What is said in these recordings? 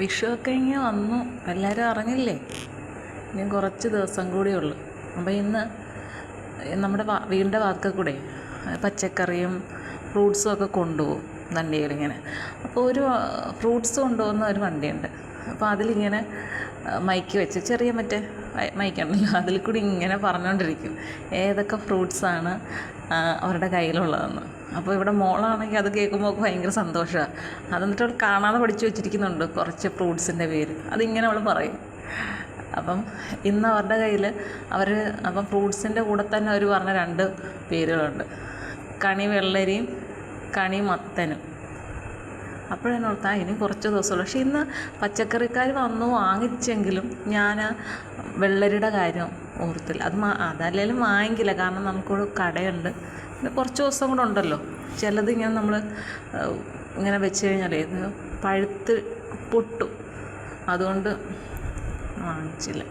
വിഷുവൊക്കെ ഇങ്ങനെ വന്നു. എല്ലാവരും അറിഞ്ഞില്ലേ? ഇനി കുറച്ച് ദിവസം കൂടി ഉള്ളു. അപ്പോൾ ഇന്ന് നമ്മുടെ വീടിന്റെ വാക്ക കൂടെ പച്ചക്കറിയും ഫ്രൂട്ട്സും ഒക്കെ കൊണ്ടുപോകും ഇങ്ങനെ. അപ്പോൾ ഒരു ഫ്രൂട്ട്സ് കൊണ്ടുപോകുന്ന ഒരു വണ്ടിയുണ്ട്. അപ്പോൾ അതിലിങ്ങനെ മൈക്ക് വെച്ച് ചെറിയ മറ്റേ മൈക്കുണ്ടല്ലോ അതിൽ കൂടി ഇങ്ങനെ പറഞ്ഞുകൊണ്ടിരിക്കും ഏതൊക്കെ ഫ്രൂട്ട്സാണ് അവരുടെ കയ്യിലുള്ളതെന്ന്. അപ്പോൾ ഇവിടെ മോളാണെങ്കിൽ അത് കേൾക്കുമ്പോൾ ഭയങ്കര സന്തോഷമാണ് അതെന്നിട്ട് അവൾ കാണാതെ പഠിച്ചു വെച്ചിരിക്കുന്നുണ്ട് കുറച്ച് ഫ്രൂട്ട്സിന്റെ പേര്. അതിങ്ങനെ അവൾ പറയും. അപ്പം ഇന്ന് അവരുടെ കയ്യിൽ അവർ അപ്പം ഫ്രൂട്ട്സിന്റെ കൂടെ തന്നെ അവർ പറഞ്ഞ രണ്ട് പേരുകളുണ്ട്. കണി വെള്ളരിയും കണി മത്തനും. അപ്പോഴാണ് ഓർത്താ ഇനി കുറച്ച് ദിവസമുള്ളൂ. പക്ഷേ ഇന്ന് പച്ചക്കറിക്കാർ വന്നു വാങ്ങിച്ചെങ്കിലും ഞാൻ വെള്ളരിയുടെ കാര്യം ഓർത്തില്ല. അത് മാ അതല്ലെങ്കിലും വാങ്ങിക്കില്ല. കാരണം നമുക്കൊരു കടയുണ്ട്. പിന്നെ കുറച്ച് ദിവസം കൂടെ ഉണ്ടല്ലോ. ചിലത് ഇങ്ങനെ നമ്മൾ ഇങ്ങനെ വെച്ച് കഴിഞ്ഞാൽ പഴുത്ത് പൊട്ടും. അതുകൊണ്ട് വാങ്ങിച്ചില്ല.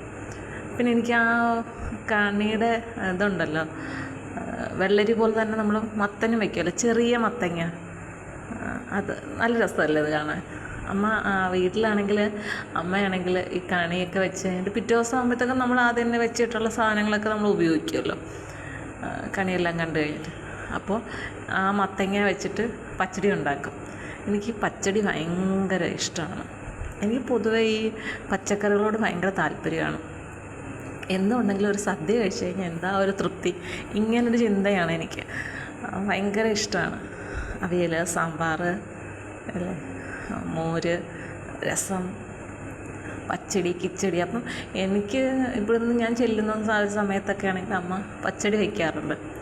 പിന്നെ എനിക്ക് ആ കണിയുടെ ഇതുണ്ടല്ലോ വെള്ളരി പോലെ തന്നെ നമ്മൾ മത്തനും വെക്കുമല്ലോ ചെറിയ മത്തങ്ങ. അത് നല്ല രസമല്ലേ അത് കാണാൻ? അമ്മ വീട്ടിലാണെങ്കിൽ അമ്മയാണെങ്കിൽ ഈ കണിയൊക്കെ വെച്ച് കഴിഞ്ഞിട്ട് പിറ്റേ ദിവസം ആകുമ്പോഴത്തേക്കും നമ്മൾ ആദ്യം തന്നെ വെച്ചിട്ടുള്ള സാധനങ്ങളൊക്കെ നമ്മൾ ഉപയോഗിക്കുമല്ലോ കണിയെല്ലാം കണ്ടു കഴിഞ്ഞിട്ട്. അപ്പോൾ ആ മത്തങ്ങ വെച്ചിട്ട് പച്ചടി ഉണ്ടാക്കും. എനിക്ക് പച്ചടി ഭയങ്കര ഇഷ്ടമാണ്. എനിക്ക് പൊതുവേ ഈ പച്ചക്കറികളോട് ഭയങ്കര താല്പര്യമാണ്. എന്തുണ്ടെങ്കിലും ഒരു സദ്യ കഴിച്ചു കഴിഞ്ഞാൽ എന്താ ഒരു തൃപ്തി? ഇങ്ങനൊരു ചിന്തയാണ് എനിക്ക്. ഭയങ്കര ഇഷ്ടമാണ്. അവിയൽ സാമ്പാർ അല്ലേ? മോര് രസം പച്ചടി കിച്ചടി. അപ്പം എനിക്ക് ഇവിടുന്ന് ഞാൻ ചെല്ലുന്ന സമയത്തൊക്കെ ആണെങ്കിൽ അമ്മ പച്ചടി വയ്ക്കാറുണ്ട്.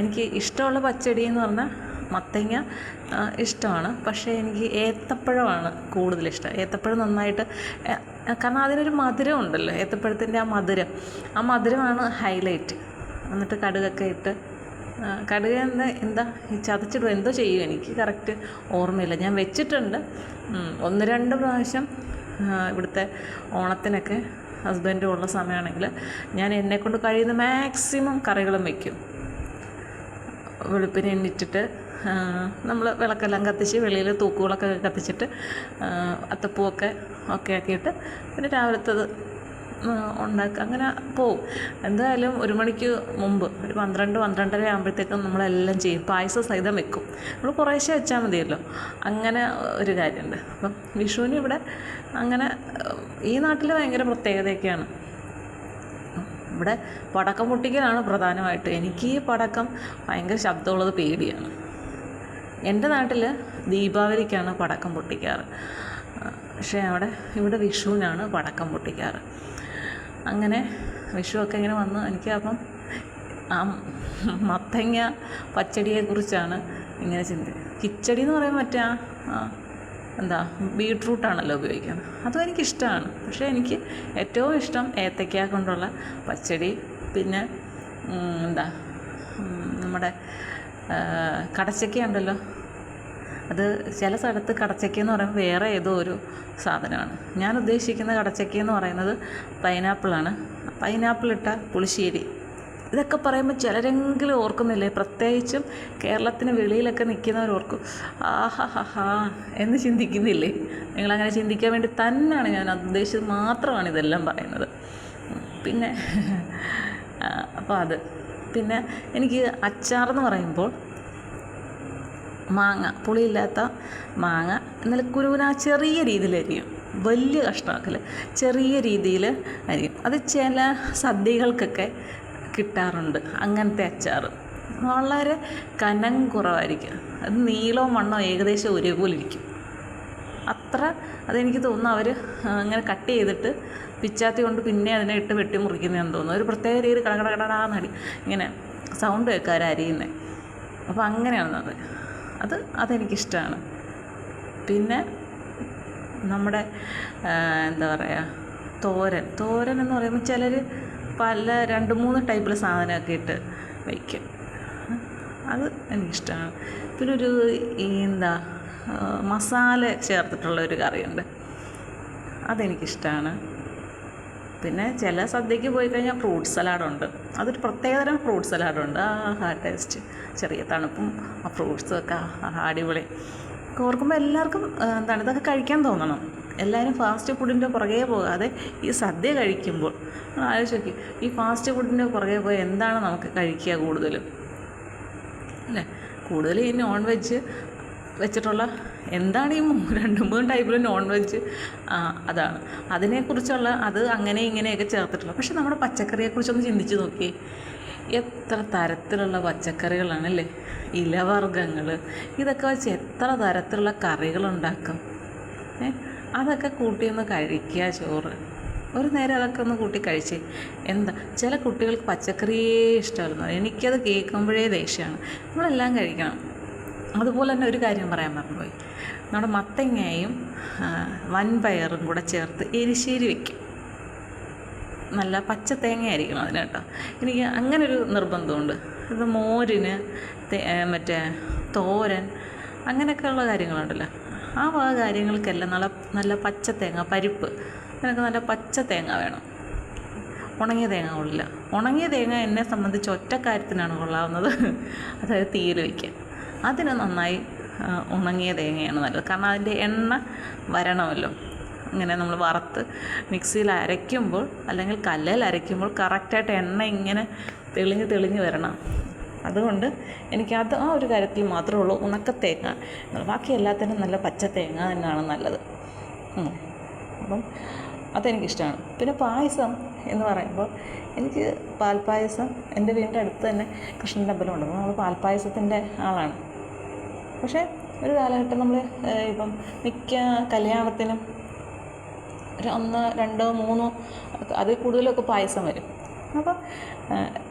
എനിക്ക് ഇഷ്ടമുള്ള പച്ചടി എന്ന് പറഞ്ഞാൽ മത്തങ്ങ ഇഷ്ടമാണ്. പക്ഷേ എനിക്ക് ഏത്തപ്പഴമാണ് കൂടുതലിഷ്ടം ഏത്തപ്പഴം നന്നായിട്ട് കാരണം അതിനൊരു മധുരം ഉണ്ടല്ലോ ഏത്തപ്പഴത്തിന്റെ ആ മധുരം. ആ മധുരമാണ് ഹൈലൈറ്റ്. എന്നിട്ട് കടുകൊക്കെ ഇട്ട് കടുക് എന്താ എന്താ ചതച്ചിടുക എന്തോ ചെയ്യും എനിക്ക്. കറക്റ്റ് ഓർമ്മയില്ല. ഞാൻ വെച്ചിട്ടുണ്ട്. ഒന്ന് രണ്ട് പ്രാവശ്യം ഇവിടുത്തെ ഓണത്തിനൊക്കെ ഹസ്ബൻഡും ഉള്ള സമയമാണെങ്കിൽ ഞാൻ എന്നെക്കൊണ്ട് കഴിയുന്ന മാക്സിമം കറികളും വയ്ക്കും വെളുപ്പിനെ എണ്ണിച്ചിട്ട് നമ്മൾ വിളക്കെല്ലാം കത്തിച്ച് വെളിയിൽ തൂക്കുകളൊക്കെ കത്തിച്ചിട്ട് അത്തപ്പൂവൊക്കെ ഒക്കെ ആക്കിയിട്ട് പിന്നെ രാവിലത്തത് ഉണ്ടാക്കുക. അങ്ങനെ പോവും. എന്തായാലും ഒരു മണിക്ക് മുമ്പ് ഒരു പന്ത്രണ്ട് പന്ത്രണ്ടര ആകുമ്പോഴത്തേക്കും നമ്മളെല്ലാം ചെയ്യും. പായസം സഹിതം വെക്കും. നമ്മൾ കുറേശ്ശെ വെച്ചാൽ മതിയല്ലോ. അങ്ങനെ ഒരു കാര്യമുണ്ട്. അപ്പം വിഷുവിന് ഇവിടെ അങ്ങനെ ഈ നാട്ടിൽ ഭയങ്കര പ്രത്യേകതയൊക്കെയാണ്. ഇവിടെ പടക്കം പൊട്ടിക്കലാണ് പ്രധാനമായിട്ട്. എനിക്ക് ഈ പടക്കം ഭയങ്കര ശബ്ദമുള്ളത് പേടിയാണ്. എന്റെ നാട്ടിൽ ദീപാവലിക്കാണ് പടക്കം പൊട്ടിക്കാറ്. പക്ഷേ അവിടെ ഇവിടെ വിഷുവിനാണ് പടക്കം പൊട്ടിക്കാറ്. അങ്ങനെ വിഷുവൊക്കെ ഇങ്ങനെ വന്ന് എനിക്ക് അപ്പം ആ മത്തങ്ങ പച്ചടിയെക്കുറിച്ചാണ് ഇങ്ങനെ ചിന്തിക്കുന്നത് കിച്ചടി എന്ന് പറയുമ്പോൾ മറ്റേ ആ എന്താ ബീട്രൂട്ടാണല്ലോ ഉപയോഗിക്കുന്നത്. അതും എനിക്കിഷ്ടമാണ്. പക്ഷേ എനിക്ക് ഏറ്റവും ഇഷ്ടം ഏത്തയ്ക്ക കൊണ്ടുള്ള പച്ചടി പിന്നെ എന്താ നമ്മുടെ കടച്ചക്ക ഉണ്ടല്ലോ. അത് ചില സ്ഥലത്ത് കടച്ചക്ക എന്ന് പറയുമ്പോൾ വേറെ ഏതോ ഒരു സാധനമാണ്. ഞാൻ ഉദ്ദേശിക്കുന്ന കടച്ചക്ക എന്ന് പറയുന്നത് പൈനാപ്പിളാണ്. പൈനാപ്പിൾ ഇട്ട പുളിശ്ശേരി ഇതൊക്കെ പറയുമ്പോൾ ചിലരെങ്കിലും ഓർക്കുന്നില്ലേ? പ്രത്യേകിച്ചും കേരളത്തിന് വെളിയിലൊക്കെ നിൽക്കുന്നവർ ഓർക്കും ആഹാ ഹാ എന്ന് ചിന്തിക്കുന്നില്ലേ? നിങ്ങളങ്ങനെ ചിന്തിക്കാൻ വേണ്ടി തന്നെയാണ് ഞാൻ ഉദ്ദേശിച്ചത്. മാത്രമാണ് ഇതെല്ലാം പറയുന്നത്. പിന്നെ അപ്പോൾ അത്. പിന്നെ എനിക്ക് അച്ചാർ എന്ന് പറയുമ്പോൾ മാങ്ങ പുളിയില്ലാത്ത മാങ്ങ എന്നാലും കുരുവിന ചെറിയ രീതിയിൽ അരിയും വലിയ കഷ്ണമാക്കൽ ചെറിയ രീതിയിൽ അരിയും അത് ചില സദ്യകൾക്കൊക്കെ കിട്ടാറുണ്ട്. അങ്ങനത്തെ അച്ചാർ വളരെ കനം കുറവായിരിക്കും. അത് നീളവും വണ്ണവും ഏകദേശം ഒരേപോലെ ഇരിക്കും. അത്ര അതെനിക്ക് തോന്നുന്നു അവർ അങ്ങനെ കട്ട് ചെയ്തിട്ട് പിച്ചാത്തി കൊണ്ട് പിന്നെ അതിനെ ഇട്ട് വെട്ടി മുറിക്കുന്നതെന്ന് തോന്നുന്നു. ഒരു പ്രത്യേക രീതിയിൽ കടകട ഇങ്ങനെ സൗണ്ട് കേൾക്കാർ അരിയുന്നത് അപ്പോൾ അത്. അത് അതെനിക്കിഷ്ടമാണ് പിന്നെ നമ്മുടെ എന്താ പറയുക തോരൻ. തോരൻ എന്ന് പറയുമ്പോൾ ചിലർ പല രണ്ട് മൂന്ന് ടൈപ്പിൽ സാധനമൊക്കെ ഇട്ട് വയ്ക്കും. അത് എനിക്കിഷ്ടമാണ് പിന്നെ ഒരു എന്താ മസാല ചേർത്തിട്ടുള്ള ഒരു കറിയുണ്ട്. അതെനിക്കിഷ്ടമാണ് പിന്നെ ചില സദ്യക്ക് പോയി കഴിഞ്ഞാൽ ഫ്രൂട്ട് സലാഡുണ്ട്. അതൊരു പ്രത്യേകതരം ഫ്രൂട്ട് സലാഡുണ്ട്. ആ ടേസ്റ്റ്. ചെറിയ തണുപ്പും ആ ഫ്രൂട്ട്സും ഒക്കെ അടിപൊളി. ഓർക്കുമ്പോൾ എല്ലാവർക്കും എന്താണ് ഇതൊക്കെ കഴിക്കാൻ തോന്നണം. എല്ലാവരും ഫാസ്റ്റ് ഫുഡിന്റെ പുറകെ പോകാതെ ഈ സദ്യ കഴിക്കുമ്പോൾ ആലോചിച്ച് നോക്കി. ഈ ഫാസ്റ്റ് ഫുഡിന്റെ പുറകെ പോയി എന്താണ് നമുക്ക് കഴിക്കുക കൂടുതലും? അല്ലേ? കൂടുതൽ ഈ നോൺ വെജ് വെച്ചിട്ടുള്ള എന്താണ് ഈ രണ്ട് മൂന്ന് ടൈപ്പിലും നോൺ വെജ് അതാണ്. അതിനെക്കുറിച്ചുള്ള അത് അങ്ങനെ ഇങ്ങനെയൊക്കെ ചേർത്തിട്ടുള്ള പക്ഷെ നമ്മുടെ പച്ചക്കറിയെക്കുറിച്ചൊന്ന് ചിന്തിച്ച് നോക്കി എത്ര തരത്തിലുള്ള പച്ചക്കറികളാണല്ലേ ഇലവർഗങ്ങൾ ഇതൊക്കെ വെച്ച് എത്ര തരത്തിലുള്ള കറികളുണ്ടാക്കും ഏ? അതൊക്കെ കൂട്ടി ഒന്ന് കഴിക്കുക ചോറ്. ഒരു നേരം അതൊക്കെ ഒന്ന് കൂട്ടി കഴിച്ച്. എന്താ ചില കുട്ടികൾക്ക് പച്ചക്കറിയേ ഇഷ്ടമായിരുന്നു എനിക്കത് കേൾക്കുമ്പോഴേ ദേഷ്യമാണ്. നമ്മളെല്ലാം കഴിക്കണം. അതുപോലെ തന്നെ ഒരു കാര്യം പറയാൻ മറന്നുപോയി. നമ്മുടെ മത്തങ്ങയും വൻപയറും കൂടെ ചേർത്ത് എരിശ്ശേരി വെക്കും. നല്ല പച്ച തേങ്ങ ആയിരിക്കണം അതിന് കേട്ടോ. എനിക്ക് അങ്ങനൊരു നിർബന്ധമുണ്ട്. ഇത് മോരിന് മറ്റേ തോരൻ അങ്ങനെയൊക്കെയുള്ള കാര്യങ്ങളുണ്ടല്ലോ. ആ വക കാര്യങ്ങൾക്കെല്ലാം നല്ല നല്ല പച്ച തേങ്ങ പരിപ്പ്. അതിനൊക്കെ നല്ല പച്ച തേങ്ങ വേണം. ഉണങ്ങിയ തേങ്ങ കൊള്ളില്ല. ഉണങ്ങിയ തേങ്ങ എന്നെ സംബന്ധിച്ച് ഒറ്റ കാര്യത്തിനാണ് കൊള്ളാവുന്നത്. അതായത് തീയിൽ വയ്ക്കുക അതിന് നന്നായി ഉണങ്ങിയ തേങ്ങയാണ് നല്ലത്. കാരണം അതിന്റെ എണ്ണ വരണമല്ലോ. ഇങ്ങനെ നമ്മൾ വറുത്ത് മിക്സിയിൽ അരയ്ക്കുമ്പോൾ അല്ലെങ്കിൽ കല്ലിൽ അരയ്ക്കുമ്പോൾ കറക്റ്റായിട്ട് എണ്ണ ഇങ്ങനെ തെളിഞ്ഞ് തെളിഞ്ഞ് വരണം. അതുകൊണ്ട് എനിക്കത് ആ ഒരു കാര്യത്തിൽ മാത്രമേ ഉള്ളൂ. ഉണക്ക തേങ്ങ. ബാക്കി എല്ലാത്തിനും നല്ല പച്ച തേങ്ങ തന്നെയാണ് നല്ലത്. അപ്പം അതെനിക്കിഷ്ടമാണ്. പിന്നെ പായസം എന്ന് പറയുമ്പോൾ എനിക്ക് പാൽപ്പായസം എന്റെ വീടിന്റെ അടുത്ത് തന്നെ കൃഷ്ണന്റെ അമ്പലമുണ്ട് അപ്പോൾ നമ്മൾ പാൽപ്പായസത്തിന്റെ ആളാണ്. പക്ഷേ ഒരു കാലഘട്ടം നമ്മൾ ഇപ്പം മിക്ക കല്യാണത്തിനും ഒരു ഒന്ന് രണ്ടോ മൂന്നോ അതിൽ കൂടുതലൊക്കെ പായസം വരും. അപ്പോൾ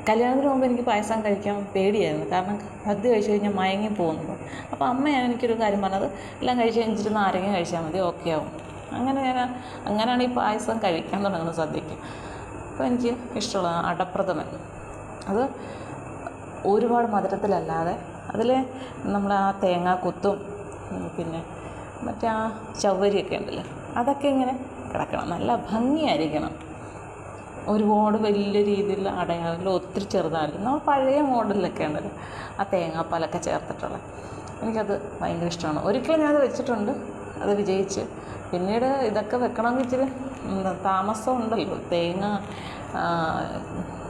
കല്യാണത്തിന് മുമ്പ് എനിക്ക് പായസം കഴിക്കാൻ പേടിയായിരുന്നു. കാരണം സദ്യ കഴിച്ച് കഴിഞ്ഞാൽ മയങ്ങി പോകുന്നത്. അപ്പോൾ അമ്മയാണ് എനിക്കൊരു കാര്യം പറഞ്ഞത് എല്ലാം കഴിച്ച് കഴിഞ്ഞിട്ട് നാരങ്ങ കഴിച്ചാൽ മതി ഓക്കെ ആവും. അങ്ങനെ ഞാൻ അങ്ങനെയാണ് ഈ പായസം കഴിക്കാൻ തുടങ്ങുന്നത് സദ്യക്ക് അപ്പോൾ എനിക്ക് ഇഷ്ടമുള്ള അടപ്രഥമൻ. അത് ഒരുപാട് മധുരത്തിലല്ലാതെ അതിൽ നമ്മൾ ആ തേങ്ങാക്കൊത്തും കുത്തും പിന്നെ മറ്റേ ആ ചവ്വരിയൊക്കെ ഉണ്ടല്ലോ അതൊക്കെ ഇങ്ങനെ കിടക്കണം. നല്ല ഭംഗിയായിരിക്കണം. ഒരുപാട് വലിയ രീതിയിൽ അടയാറില്ല ഒത്തിരി ചെറുതാവില്ല നമ്മൾ പഴയ മോഡലിലൊക്കെ ഉണ്ടല്ലോ ആ തേങ്ങാപ്പാലൊക്കെ ചേർത്തിട്ടുള്ള എനിക്കത് ഭയങ്കര ഇഷ്ടമാണ്. ഒരിക്കലും ഞാനത് വെച്ചിട്ടുണ്ട്. അത് വിജയിച്ച്. പിന്നീട് ഇതൊക്കെ വെക്കണമെങ്കിൽ ഇച്ചിരി താമസം ഉണ്ടല്ലോ. തേങ്ങ ആ,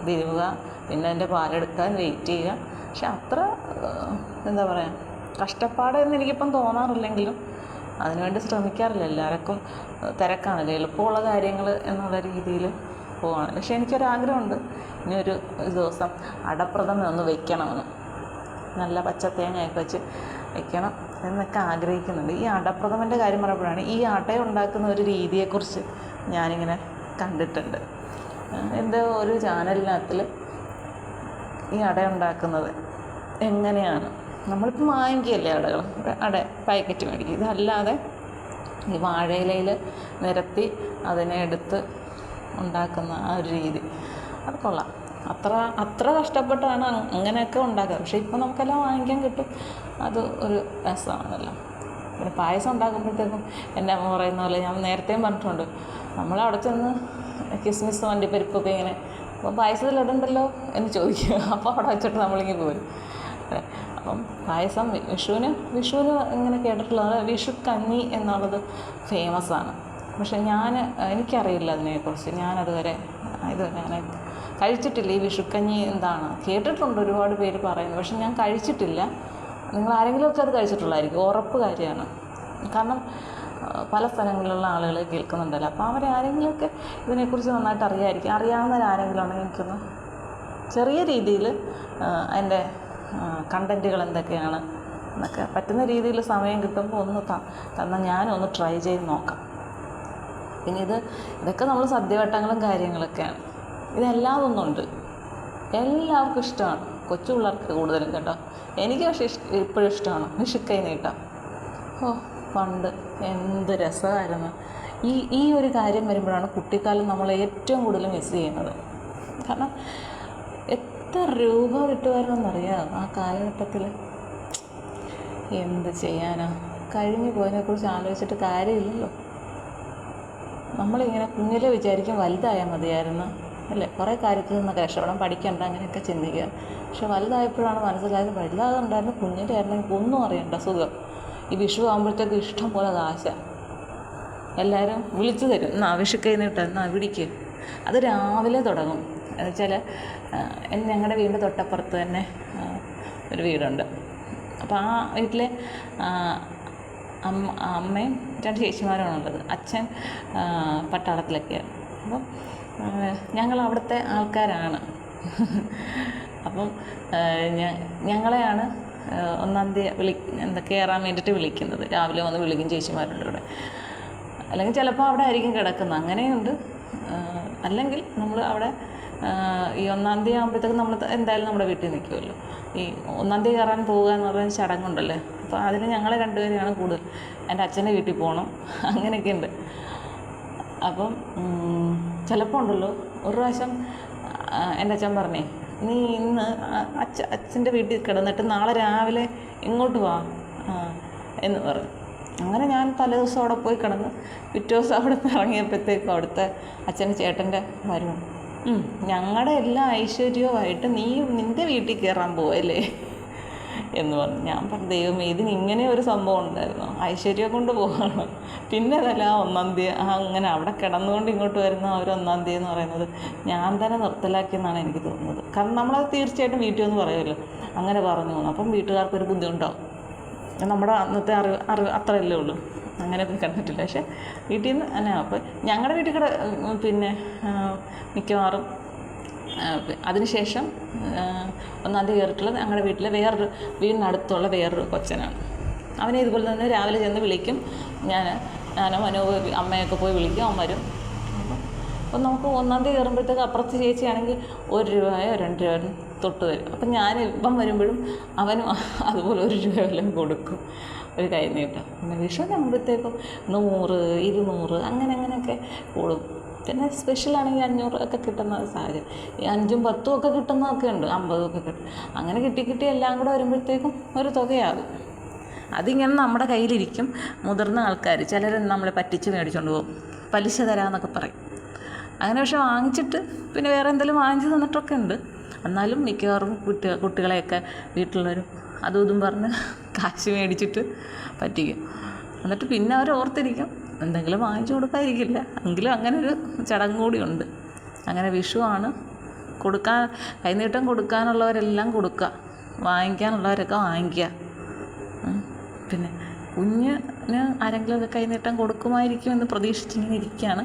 തിരുവുക പിന്നെ അതിന്റെ പാലെടുക്കാൻ വെയിറ്റ് ചെയ്യുക. പക്ഷെ അത്ര എന്താ പറയുക കഷ്ടപ്പാടെന്ന് എനിക്കിപ്പം തോന്നാറില്ലെങ്കിലും അതിനുവേണ്ടി ശ്രമിക്കാറില്ല. എല്ലാവർക്കും തിരക്കാണല്ലോ. എളുപ്പമുള്ള കാര്യങ്ങൾ എന്നുള്ള രീതിയിൽ പോവാണ്. പക്ഷേ എനിക്കൊരാഗ്രഹമുണ്ട്. ഇനി ഒരു ഒരു ദിവസം അടപ്രഥമ ഒന്ന് വെക്കണമെന്ന്. നല്ല പച്ച തേങ്ങയൊക്കെ വെച്ച് വെക്കണം എന്നൊക്കെ ആഗ്രഹിക്കുന്നുണ്ട്. ഈ അടപ്രഥമന്റെ കാര്യം പറയുമ്പോഴാണ് ഈ അട ഉണ്ടാക്കുന്ന ഒരു രീതിയെക്കുറിച്ച് ഞാനിങ്ങനെ കണ്ടിട്ടുണ്ട്. എന്റെ ഒരു ചാനലിനകത്തിൽ ഈ അട ഉണ്ടാക്കുന്നത് എങ്ങനെയാണ്? നമ്മളിപ്പോൾ വാങ്ങിക്കുകയല്ലേ അടകൾ? അട പാക്കറ്റ് മേടിക്കും ഇതല്ലാതെ ഈ വാഴയിലയിൽ നിരത്തി അതിനെ എടുത്ത് ഉണ്ടാക്കുന്ന ആ ഒരു രീതി. അത് കൊള്ളാം. അത്ര അത്ര കഷ്ടപ്പെട്ടാണ് അങ് അങ്ങനെയൊക്കെ ഉണ്ടാക്കുക. പക്ഷേ ഇപ്പോൾ നമുക്കെല്ലാം വാങ്ങിക്കാൻ കിട്ടും. അത് ഒരു രസമാണല്ലോ. പിന്നെ പായസം ഉണ്ടാക്കുമ്പോഴത്തേക്കും എന്റെ അമ്മ പറയുന്ന പോലെ ഞാൻ നേരത്തെയും പറഞ്ഞിട്ടുണ്ട്. നമ്മൾ അവിടെ ചെന്ന് കിസ്മിസ് വണ്ടിപ്പരിപ്പൊക്കെ ഇങ്ങനെ അപ്പോൾ പായസത്തിൽ ഇടണ്ടല്ലോ? എന്ന് ചോദിക്കുക. അപ്പോൾ അവിടെ വെച്ചിട്ട് നമ്മളിങ്ങനെ പോരും. അപ്പം പായസം വിഷുവിന് വിഷുവിന് ഇങ്ങനെ കേട്ടിട്ടുള്ളത് വിഷു കഞ്ഞി എന്നുള്ളത് ഫേമസ് ആണ്. പക്ഷെ ഞാൻ എനിക്കറിയില്ല അതിനെക്കുറിച്ച്. ഞാനതുവരെ ഇതുവരെ ഞാൻ കഴിച്ചിട്ടില്ല. ഈ വിഷുക്കഞ്ഞി എന്താണ്? കേട്ടിട്ടുണ്ട് ഒരുപാട് പേര് പറയുന്നത്. പക്ഷെ ഞാൻ കഴിച്ചിട്ടില്ല. നിങ്ങൾ ആരെങ്കിലുമൊക്കെ അത് കഴിച്ചിട്ടുള്ളതായിരിക്കും ഉറപ്പ് കാര്യമാണ്. കാരണം പല സ്ഥലങ്ങളിലുള്ള ആളുകൾ കേൾക്കുന്നുണ്ടല്ലോ. അപ്പോൾ അവരാരെങ്കിലുമൊക്കെ ഇതിനെക്കുറിച്ച് നന്നായിട്ട് അറിയാമായിരിക്കും അറിയാവുന്നവരാരെങ്കിലും ഉണ്ടെങ്കിൽ എനിക്കൊന്ന്? ചെറിയ രീതിയിൽ അതിന്റെ കണ്ടന്റുകൾ എന്തൊക്കെയാണ് എന്നൊക്കെ പറ്റുന്ന രീതിയിൽ സമയം കിട്ടുമ്പോൾ ഒന്ന് തന്ന ഞാനൊന്ന് ട്രൈ ചെയ്ത് നോക്കാം. പിന്നെ ഇത് ഇതൊക്കെ നമ്മൾ സദ്യവട്ടങ്ങളും കാര്യങ്ങളൊക്കെയാണ്. ഇതെല്ലാം ഒന്നുണ്ട്. എല്ലാവർക്കും ഇഷ്ടമാണ്. കൊച്ചു പിള്ളേർക്ക് കൂടുതലും കേട്ടോ. എനിക്ക് പക്ഷേ ഇഷ്ട ഇപ്പോഴും ഇഷ്ടമാണ്. വിഷുക്കൈ നീട്ടാം. ഓ പണ്ട് എന്ത് രസമായിരുന്നു. ഈ ഈ ഒരു കാര്യം വരുമ്പോഴാണ് കുട്ടിക്കാലം നമ്മൾ ഏറ്റവും കൂടുതൽ മിസ് ചെയ്യുന്നത്. കാരണം എത്ര രൂപ കിട്ടുമായിരുന്നെന്നറിയാം ആ കാലഘട്ടത്തിൽ എന്ത് ചെയ്യാനാ? കഴിഞ്ഞു പോയതിനെക്കുറിച്ച് ആലോചിച്ചിട്ട് കാര്യമില്ലല്ലോ. നമ്മളിങ്ങനെ കുഞ്ഞിലെ വിചാരിക്കും വലുതായാൽ മതിയായിരുന്നു. അല്ലേ? കുറേ കാര്യത്തിൽ നിന്നൊക്കെ രക്ഷപ്പെടാം പഠിക്കണ്ട അങ്ങനെയൊക്കെ ചിന്തിക്കുക. പക്ഷെ വലുതായപ്പോഴാണ് മനസ്സിലായത് വലുതാകുണ്ടായിരുന്നു കുഞ്ഞിന്റെ ആയിരുന്നെങ്കിൽ ഒന്നും അറിയണ്ട സുഖം. ഈ വിഷു ആകുമ്പോഴത്തേക്ക് ഇഷ്ടം പോലെ കാശ. എല്ലാവരും വിളിച്ചു തരും. എന്നാ വിഷുക്കൈ നീട്ടം എന്നാ പിടിക്ക് അത് രാവിലെ തുടങ്ങും. എന്ന് വെച്ചാൽ ഞങ്ങളുടെ വീടിന്റെ തൊട്ടപ്പുറത്ത് തന്നെ ഒരു വീടുണ്ട്. അപ്പോൾ ആ വീട്ടിലെ അമ്മ അമ്മയും രണ്ട് ചേച്ചിമാരുമാണുള്ളത് അച്ഛൻ പട്ടാളത്തിലൊക്കെ. പട്ടാളത്തിലൊക്കെയാണ് അപ്പം ഞങ്ങൾ അവിടുത്തെ ആൾക്കാരാണ്. അപ്പം ഞങ്ങളെയാണ് ഒന്നാം തീയതി വിളി എന്താ കയറാൻ വേണ്ടിയിട്ട് വിളിക്കുന്നത്. രാവിലെ വന്ന് വിളിക്കും ചേച്ചിമാരുണ്ട് ഇവിടെ. അല്ലെങ്കിൽ ചിലപ്പോൾ അവിടെ ആയിരിക്കും കിടക്കുന്നത്. അങ്ങനെയുണ്ട്. അല്ലെങ്കിൽ നമ്മൾ അവിടെ ഈ ഒന്നാം തീയതി ആകുമ്പോഴത്തേക്കും നമ്മൾ എന്തായാലും നമ്മുടെ വീട്ടിൽ നിൽക്കുമല്ലോ. ഈ ഒന്നാം തീയതി കയറാൻ പോവുക എന്ന് പറയുന്ന ചടങ്ങുണ്ടല്ലേ? അപ്പോൾ അതിന് ഞങ്ങൾ രണ്ടുപേരെയാണ് കൂടുതൽ. എന്റെ അച്ഛന്റെ വീട്ടിൽ പോകണം അങ്ങനെയൊക്കെ ഉണ്ട് അപ്പം ചിലപ്പോൾ ഉണ്ടല്ലോ ഒരു പ്രാവശ്യം എന്റെ അച്ഛൻ പറഞ്ഞേ നീ ഇന്ന് അച്ഛ അച്ഛന്റെ വീട്ടിൽ കിടന്നിട്ട് നാളെ രാവിലെ ഇങ്ങോട്ട് വാ. എന്ന് പറഞ്ഞു. അങ്ങനെ ഞാൻ തലേ ദിവസം അവിടെ പോയി കിടന്ന് പിറ്റേ ദിവസം അവിടെ ഇറങ്ങിയപ്പോഴത്തേക്കും അവിടുത്തെ അച്ഛന്റെ ചേട്ടന്റെ ഭാര്യ ഞങ്ങളുടെ എല്ലാ ഐശ്വര്യവുമായിട്ട് നീ നിന്റെ വീട്ടിൽ കയറാൻ പോവല്ലേ? എന്ന് പറഞ്ഞു. ഞാൻ പറഞ്ഞു ദൈവമേ ഇതിന് ഇങ്ങനെ ഒരു സംഭവം ഉണ്ടായിരുന്നു. ഐശ്വര്യ കൊണ്ട് പോവാണ്. പിന്നെ അതല്ല ഒന്നാം തീയതി ആ അങ്ങനെ അവിടെ കിടന്നുകൊണ്ട് ഇങ്ങോട്ട് വരുന്ന ആ ഒരു ഒന്നാം തീയതി എന്ന് പറയുന്നത് ഞാൻ തന്നെ നിർത്തലാക്കിയെന്നാണ് എനിക്ക് തോന്നുന്നത്. കാരണം നമ്മളത് തീർച്ചയായിട്ടും വീട്ടിൽ ഒന്ന് പറയുമല്ലോ. അങ്ങനെ പറഞ്ഞു അപ്പം വീട്ടുകാർക്കൊരു ബുദ്ധിമുട്ടാവും നമ്മുടെ അന്നത്തെ അറിവ് അറിവ് അത്രയല്ലേ ഉള്ളൂ. അങ്ങനെ കണ്ടിട്ടില്ല പക്ഷേ വീട്ടിൽ നിന്ന് അല്ല അപ്പോൾ ഞങ്ങളുടെ വീട്ടിൽ കൂടെ പിന്നെ മിക്കവാറും അതിനുശേഷം ഒന്നാം തീയതി കയറിയിട്ടുള്ളത് ഞങ്ങളുടെ വീട്ടിലെ വേറൊരു വീടിനടുത്തുള്ള വേറൊരു കൊച്ചനാണ്. അവനെ ഇതുപോലെ തന്നെ രാവിലെ ചെന്ന് വിളിക്കും. ഞാൻ ഞാനോ മനോ അമ്മയൊക്കെ പോയി വിളിക്കും. അവൻ വരും. അപ്പം നമുക്ക് ഒന്നാം തീയതി കയറുമ്പോഴത്തേക്ക് അപ്പുറത്ത് ചേച്ചിയാണെങ്കിൽ ഒരു രൂപയോ രണ്ട് രൂപയോ തൊട്ട് തരും. അപ്പം ഞാൻ ഇപ്പം വരുമ്പോഴും അവനും അതുപോലെ ഒരു രൂപ വല്ലതും കൊടുക്കും. ഒരു കൈ നീട്ടം പിന്നെ വിഷുവിനാകുമ്പോഴത്തേക്കും നൂറ് ഇരുന്നൂറ് അങ്ങനെ അങ്ങനെയൊക്കെ കൂടും. പിന്നെ സ്പെഷ്യലാണെങ്കിൽ അഞ്ഞൂറ് ഒക്കെ കിട്ടുന്ന സാഹചര്യം ഈ അഞ്ചും പത്തും ഒക്കെ കിട്ടുന്നതൊക്കെ ഉണ്ട്. അമ്പതും ഒക്കെ കിട്ടും. അങ്ങനെ കിട്ടി കിട്ടി എല്ലാം കൂടെ വരുമ്പോഴത്തേക്കും ഒരു തുകയാകും. അതിങ്ങനെ നമ്മുടെ കയ്യിലിരിക്കും മുതിർന്ന ആൾക്കാർ. ചിലർ നമ്മളെ പറ്റിച്ച് മേടിച്ചുകൊണ്ട് പോകും. പലിശ തരാമെന്നൊക്കെ പറയും. അങ്ങനെ പക്ഷെ വാങ്ങിച്ചിട്ട് പിന്നെ വേറെ എന്തെങ്കിലും വാങ്ങിച്ച് തന്നിട്ടൊക്കെ ഉണ്ട്. എന്നാലും മിക്കവാറും കുട്ടി കുട്ടികളെയൊക്കെ വീട്ടിലുള്ളവരും അതും ഇതും പറഞ്ഞ് കാശ് മേടിച്ചിട്ട് പറ്റിക്കും. എന്നിട്ട് പിന്നെ അവർ ഓർത്തിരിക്കും. എന്തെങ്കിലും വാങ്ങിച്ചു കൊടുക്കാതിരിക്കില്ല. എങ്കിലും അങ്ങനെ ഒരു ചടങ്ങ് കൂടിയുണ്ട്. അങ്ങനെ വിഷുവാണ് കൊടുക്കാൻ കൈനീട്ടം കൊടുക്കാനുള്ളവരെല്ലാം കൊടുക്കുക വാങ്ങിക്കാനുള്ളവരൊക്കെ വാങ്ങിക്കുക. പിന്നെ കുഞ്ഞിന് ആരെങ്കിലുമൊക്കെ കൈനീട്ടം കൊടുക്കുമായിരിക്കുമെന്ന് പ്രതീക്ഷിച്ചിങ്ങനെ ഇരിക്കുകയാണ്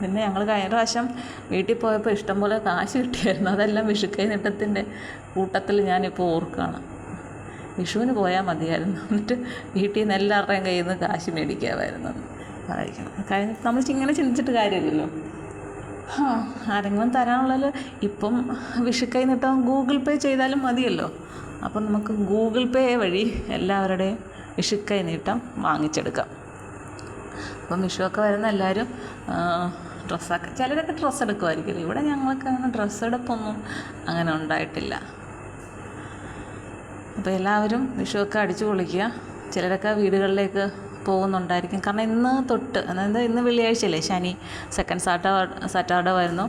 പിന്നെ ഞങ്ങൾ കഴിഞ്ഞ പ്രാവശ്യം വീട്ടിൽ പോയപ്പോൾ ഇഷ്ടംപോലെ കാശ് കിട്ടിയായിരുന്നു. അതെല്ലാം വിഷു കൈനീട്ടത്തിന്റെ കൂട്ടത്തിൽ ഞാനിപ്പോൾ ഓർക്കുകയാണ് വിഷുവിന് പോയാൽ മതിയായിരുന്നു. എന്നിട്ട് വീട്ടിൽ നിന്ന് എല്ലാവരുടെയും കയ്യിൽ നിന്ന് കാശ് മേടിക്കാമായിരുന്നു. കാര്യം നമ്മൾ ഇങ്ങനെ ചിന്തിച്ചിട്ട് കാര്യമില്ലല്ലോ. ആരെങ്കിലും തരാനുള്ളത് ഇപ്പം വിഷുക്കൈ നിട്ടാൽ ഗൂഗിൾ പേ ചെയ്താലും മതിയല്ലോ. അപ്പം നമുക്ക് ഗൂഗിൾ പേ വഴി എല്ലാവരുടെയും വിഷുക്കൈ നീട്ടം വാങ്ങിച്ചെടുക്കാം. അപ്പം വിഷുവൊക്കെ വരുന്ന എല്ലാവരും ഡ്രസ്സൊക്കെ ചിലരൊക്കെ ഡ്രസ്സ് എടുക്കുമായിരിക്കും. ഇവിടെ ഞങ്ങൾക്ക് അങ്ങനെ ഡ്രസ്സ് എടുപ്പൊന്നും അങ്ങനെ ഉണ്ടായിട്ടില്ല. അപ്പോൾ എല്ലാവരും വിഷുവൊക്കെ അടിച്ചു പൊളിക്കുക. ചിലരൊക്കെ വീടുകളിലേക്ക് പോകുന്നുണ്ടായിരിക്കും. കാരണം ഇന്ന് തൊട്ട് അതായത് ഇന്ന് വെള്ളിയാഴ്ചയല്ലേ ശനി സെക്കൻഡ് സാറ്റർഡേ സാറ്റർഡേ വരുന്നു.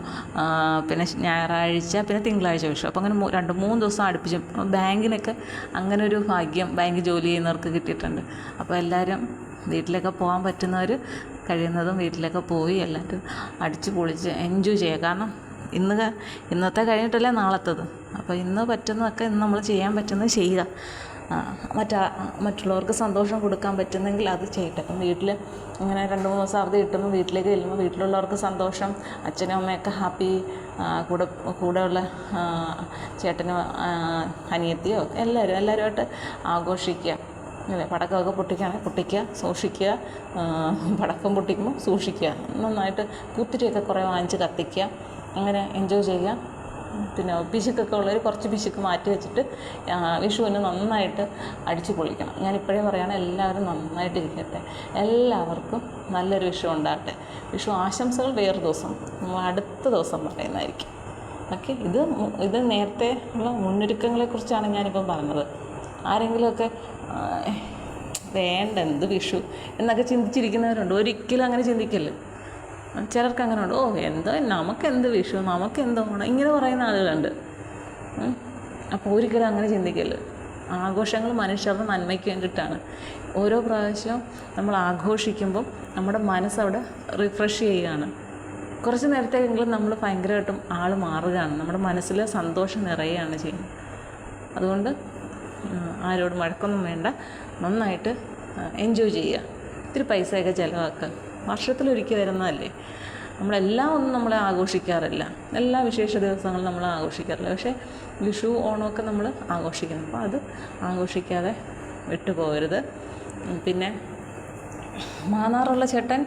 പിന്നെ ഞായറാഴ്ച പിന്നെ തിങ്കളാഴ്ച വിഷു. അപ്പോൾ അങ്ങനെ രണ്ട് മൂന്ന് ദിവസം അടുപ്പിച്ചു ബാങ്കിനൊക്കെ അങ്ങനെ ഒരു ഭാഗ്യം ബാങ്ക് ജോലി ചെയ്യുന്നവർക്ക് കിട്ടിയിട്ടുണ്ട്. അപ്പോൾ എല്ലാവരും വീട്ടിലൊക്കെ പോകാൻ പറ്റുന്നവർ കഴിയുന്നതും വീട്ടിലൊക്കെ പോയി എല്ലാവരും അടിച്ച് പൊളിച്ച് എൻജോയ് ചെയ്യുക. കാരണം ഇന്ന് ഇന്നത്തെ കഴിഞ്ഞിട്ടല്ലേ നാളത്തത്. അപ്പോൾ ഇന്ന് പറ്റുന്നതൊക്കെ ഇന്ന് നമ്മൾ ചെയ്യാൻ പറ്റുന്നത് ചെയ്യുക മറ്റാ മറ്റുള്ളവർക്ക് സന്തോഷം കൊടുക്കാൻ പറ്റുന്നെങ്കിൽ അത് ചെയ്യട്ടെ. അപ്പം വീട്ടിൽ ഇങ്ങനെ രണ്ട് മൂന്ന് ദിവസം അവധി കിട്ടുമ്പോൾ വീട്ടിലേക്ക് ചെല്ലുമ്പോൾ വീട്ടിലുള്ളവർക്ക് സന്തോഷം അച്ഛനും അമ്മയൊക്കെ ഹാപ്പി കൂടെ കൂടെയുള്ള ചേട്ടനും അനിയത്തിയോ എല്ലാവരും എല്ലാവരുമായിട്ട് ആഘോഷിക്കുക. അല്ലേ? പടക്കമൊക്കെ പൊട്ടിക്കുകയാണെങ്കിൽ പൊട്ടിക്കുക സൂക്ഷിക്കുക പടക്കം പൊട്ടിക്കുമ്പോൾ സൂക്ഷിക്കുക. നന്നായിട്ട് കുത്തിരിയൊക്കെ കുറേ വാങ്ങിച്ച് കത്തിക്കുക. അങ്ങനെ എൻജോയ് ചെയ്യുക. പിന്നെ പിശുക്കൊക്കെ ഉള്ളവർ കുറച്ച് പിശുക്ക് മാറ്റി വെച്ചിട്ട് വിഷുവിന് നന്നായിട്ട് അടിച്ചു പൊളിക്കണം. ഞാൻ ഇപ്പോഴേ പറയുകയാണ് എല്ലാവരും നന്നായിട്ട് ഇരിക്കട്ടെ. എല്ലാവർക്കും നല്ലൊരു വിഷു ഉണ്ടാകട്ടെ. വിഷു ആശംസകൾ വേറെ ദിവസം അടുത്ത ദിവസം പറയുന്നതായിരിക്കും. ഓക്കെ ഇത് ഇത് നേരത്തെ ഉള്ള മുന്നൊരുക്കങ്ങളെക്കുറിച്ചാണ് ഞാനിപ്പം പറഞ്ഞത്. ആരെങ്കിലുമൊക്കെ വേണ്ട എന്ത് വിഷു എന്നൊക്കെ ചിന്തിച്ചിരിക്കുന്നവരുണ്ട്. ഒരിക്കലും അങ്ങനെ ചിന്തിക്കല്ല്? ചിലർക്ക് അങ്ങനെ ഉണ്ട് ഓ എന്തോ നമുക്കെന്ത് വിഷു നമുക്കെന്തോ ഓണം ഇങ്ങനെ പറയുന്ന ആളുകളുണ്ട്. അപ്പോൾ ഒരിക്കലും അങ്ങനെ ചിന്തിക്കല്ലോ ആഘോഷങ്ങൾ മനുഷ്യരുടെ നന്മയ്ക്ക് വേണ്ടിയിട്ടാണ്. ഓരോ പ്രാവശ്യവും നമ്മൾ ആഘോഷിക്കുമ്പം നമ്മുടെ മനസ്സവിടെ റിഫ്രഷ് ചെയ്യുകയാണ്. കുറച്ച് നേരത്തേക്കെങ്കിലും നമ്മൾ ഭയങ്കരമായിട്ടും ആൾ മാറുകയാണ്. നമ്മുടെ മനസ്സിൽ സന്തോഷം നിറയുകയാണ് ചെയ്യുന്നത്. അതുകൊണ്ട് ആരോട് വഴക്കൊന്നും വേണ്ട. നന്നായിട്ട് എൻജോയ് ചെയ്യുക. ഇത്തിരി പൈസയൊക്കെ ചിലവാക്കുക. വർഷത്തിലൊരിക്കൽ വരുന്നതല്ലേ? നമ്മളെല്ലാം ഒന്നും നമ്മൾ ആഘോഷിക്കാറില്ല. എല്ലാ വിശേഷ ദിവസങ്ങളും നമ്മൾ ആഘോഷിക്കാറില്ല. പക്ഷേ വിഷു ഓണമൊക്കെ നമ്മൾ ആഘോഷിക്കുന്നു. അപ്പോൾ അത് ആഘോഷിക്കാതെ വിട്ടുപോകരുത്. പിന്നെ മാന്നാറുള്ള ചേട്ടൻ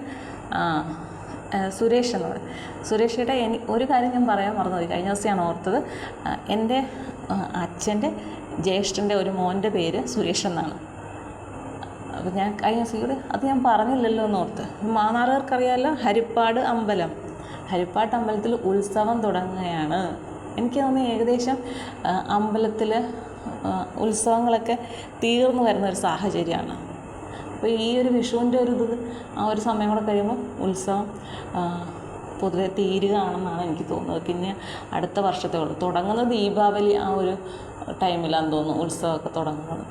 സുരേഷ് എന്ന് പറയും സുരേഷ് ചേട്ടാ എനി ഒരു കാര്യം ഞാൻ പറയാൻ മറന്നുപോയി. കഴിഞ്ഞ ദിവസം ഞാൻ ഓർത്തത് എന്റെ അച്ഛന്റെ ജ്യേഷ്ഠന്റെ ഒരു മോന്റെ പേര് സുരേഷ് എന്നാണ്. അപ്പോൾ ഞാൻ കഴിഞ്ഞ ഇവിടെ അത് ഞാൻ പറഞ്ഞില്ലല്ലോ എന്ന് ഓർത്ത് മാന്നാറുകാർക്കറിയാമല്ലോ ഹരിപ്പാട് അമ്പലം. ഹരിപ്പാട്ട് അമ്പലത്തിൽ ഉത്സവം തുടങ്ങുകയാണ്. എനിക്ക് തോന്നുന്നു ഏകദേശം അമ്പലത്തിൽ ഉത്സവങ്ങളൊക്കെ തീർന്നു വരുന്ന ഒരു സാഹചര്യമാണ്. അപ്പോൾ ഈ ഒരു വിഷുവിന്റെ ഒരു ഇത് ആ ഒരു സമയം കൂടെ കഴിയുമ്പോൾ ഉത്സവം പൊതുവെ തീരുകയാണെന്നാണ് എനിക്ക് തോന്നുന്നത്. പിന്നെ അടുത്ത വർഷത്തെ ഉള്ളൂ. തുടങ്ങുന്നത് ദീപാവലി ആ ഒരു ടൈമിലാണെന്ന് തോന്നുന്നു ഉത്സവമൊക്കെ തുടങ്ങുന്നത്.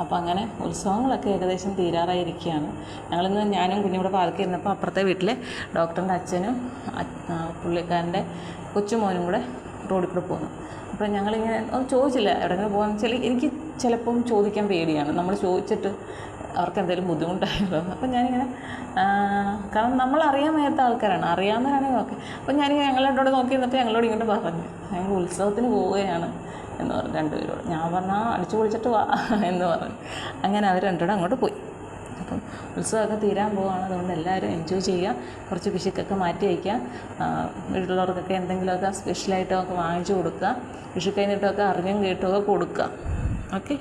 അപ്പോൾ അങ്ങനെ ഉത്സവങ്ങളൊക്കെ ഏകദേശം തീരാറായിരിക്കുകയാണ്. ഞങ്ങളിന്ന് ഞാനും കുഞ്ഞിവിടെ പാർക്ക് ഇരുന്നപ്പോൾ അപ്പുറത്തെ വീട്ടിലെ ഡോക്ടറിന്റെ അച്ഛനും പുള്ളിക്കാരന്റെ കൊച്ചുമോനും കൂടെ റോഡിൽ കൂടെ പോകുന്നു അപ്പോൾ ഞങ്ങളിങ്ങനെ ഒന്ന് ചോദിച്ചില്ല എവിടെയെങ്കിലും പോകാന്ന് വെച്ചാൽ എനിക്ക് ചിലപ്പം ചോദിക്കാൻ പേടിയാണ്. നമ്മൾ ചോദിച്ചിട്ട് അവർക്ക് എന്തെങ്കിലും ബുദ്ധിമുട്ടായല്ലോ അപ്പം ഞാനിങ്ങനെ കാരണം നമ്മൾ അറിയാൻ വയ്യാത്ത ആൾക്കാരാണ്. അറിയാവുന്നവരാണെങ്കിൽ ഓക്കെ. അപ്പം ഞാനിങ്ങനെ ഞങ്ങളോട് നോക്കി നിന്നപ്പോൾ ഞങ്ങളോട് ഇങ്ങോട്ട് പറഞ്ഞു. ഞങ്ങൾ ഉത്സവത്തിന് പോവുകയാണ്. എന്ന് പറഞ്ഞു രണ്ടുപേരോട്. ഞാൻ പറഞ്ഞാൽ അടിച്ചു പൊളിച്ചിട്ട് വാ എന്ന് പറഞ്ഞു. അങ്ങനെ അവർ രണ്ടുപേരും അങ്ങോട്ട് പോയി. അപ്പം ഉത്സവമൊക്കെ തീരാൻ പോവുകയാണ് അതുകൊണ്ട് എല്ലാവരും എൻജോയ് ചെയ്യുക. കുറച്ച് പിശുക്കൊക്കെ മാറ്റി വയ്ക്കുക. വീട്ടിലുള്ളവർക്കൊക്കെ എന്തെങ്കിലുമൊക്കെ സ്പെഷ്യലായിട്ടൊക്കെ വാങ്ങിച്ചു കൊടുക്കുക. വിഷു കഴിഞ്ഞിട്ടൊക്കെ അറിഞ്ഞും കേട്ടുമൊക്കെ കൊടുക്കുക. ഓക്കെ